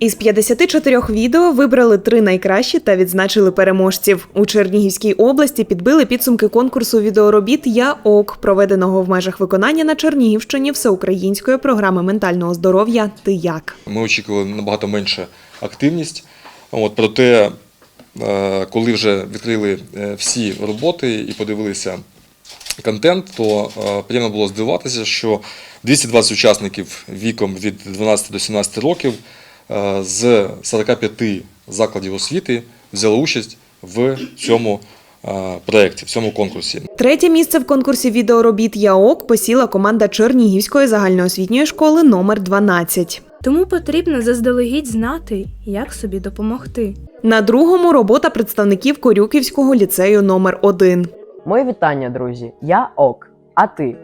Із 54 відео вибрали три найкращі та відзначили переможців. У Чернігівській області підбили підсумки конкурсу відеоробіт Я ок, проведеного в межах виконання на Чернігівщині всеукраїнської програми ментального здоров'я Ти як. Ми очікували набагато менше активність. От, проте, е, коли вже відкрили е, всі роботи і подивилися контент, то е, приємно було здивуватися, що 220 учасників віком від 12 до 17 років з 45 закладів освіти взяли участь в цьому е, проєкті, в цьому конкурсі. Третє місце в конкурсі відеоробіт Я ок посіла команда Чернігівської загальноосвітньої школи номер 12. Тому потрібно заздалегідь знати, як собі допомогти. На другому робота представників Корюківського ліцею номер 1 Мої вітання, друзі. Я ок. А ти?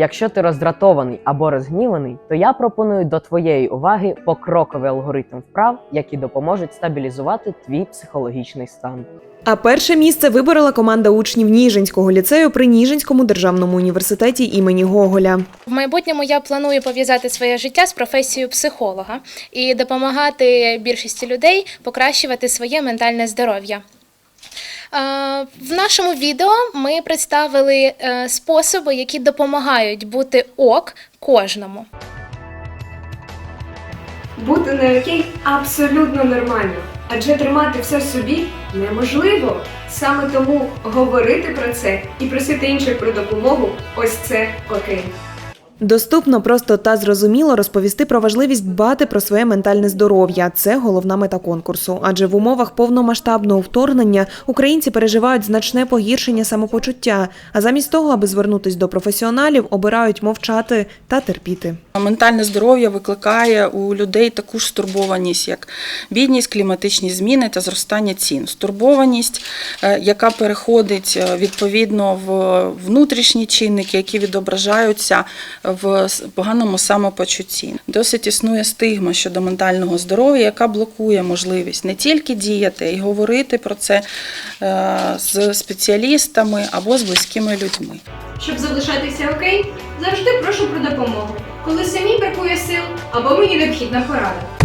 Якщо ти роздратований або розгніваний, то я пропоную до твоєї уваги покроковий алгоритм вправ, які допоможуть стабілізувати твій психологічний стан. А перше місце виборола команда учнів Ніжинського ліцею при Ніжинському державному університеті імені Гоголя. В майбутньому я планую пов'язати своє життя з професією психолога і допомагати більшості людей покращувати своє ментальне здоров'я. Е, В нашому відео ми представили е, способи, які допомагають бути ок кожному. Бути не окей абсолютно нормально, адже тримати все в собі неможливо. Саме тому говорити про це і просити інших про допомогу ось це окей. Доступно, просто та зрозуміло розповісти про важливість дбати про своє ментальне здоров'я. Це головна мета конкурсу. Адже в умовах повномасштабного вторгнення українці переживають значне погіршення самопочуття. А замість того, аби звернутись до професіоналів, обирають мовчати та терпіти. Ментальне здоров'я викликає у людей таку ж стурбованість, як бідність, кліматичні зміни та зростання цін. Стурбованість, е, яка переходить е, відповідно в внутрішні чинники, які відображаються в поганому самопочутті. Досить існує стигма щодо ментального здоров'я, яка блокує можливість не тільки діяти, й говорити про це е, з спеціалістами або з близькими людьми. Щоб залишатися окей, завжди прошу про допомогу, коли самі бракує сил або мені необхідна порада.